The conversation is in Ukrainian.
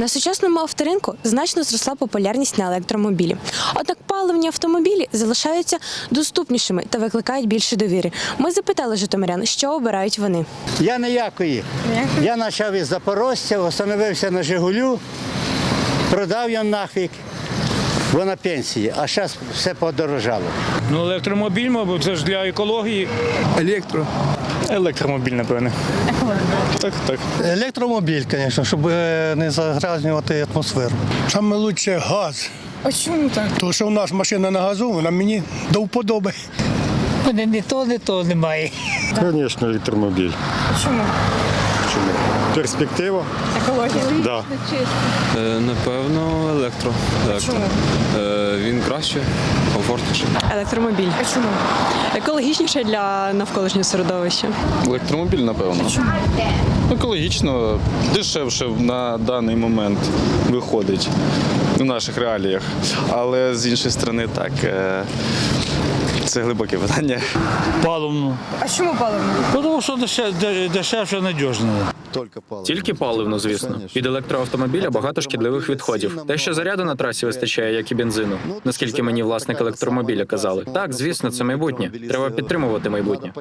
На сучасному авторинку значно зросла популярність на електромобілі. Однак паливні автомобілі залишаються доступнішими та викликають більше довіри. Ми запитали житомирян, що обирають вони. Я ніякої. Я почав із Запорожця, встановився на Жигулю, продав його нафіг, бо на пенсії, а зараз все подорожало. Ну, електромобіль, мабуть, це ж для екології. Електро. Електромобіль, напевне. Так, так. Електромобіль, звісно, щоб е, не загрязнювати атмосферу. Саме краще газ. А чому так? Тому що у нас машина на газу, вона мені до вподоби. Вони не то, не то немає. Звісно, електромобіль. Чому? Чому? Перспектива? Екологія. Да. Е, Напевно, електро. електро. Чому? Е, Він краще, комфортніше. Електромобіль А чому? екологічніше для навколишнього середовища. Електромобіль, напевно. Екологічно, дешевше на даний момент виходить в наших реаліях. Але з іншої сторони, так. е, Це глибоке питання. Паливно. А чому паливно? Тому що дешевше, дешевше надіжно. Тільки паливно, звісно. Від електроавтомобіля багато шкідливих відходів. Те, що заряду на трасі вистачає, як і бензину. Наскільки мені власник електромобіля казали. Так, звісно, це майбутнє. Треба підтримувати майбутнє.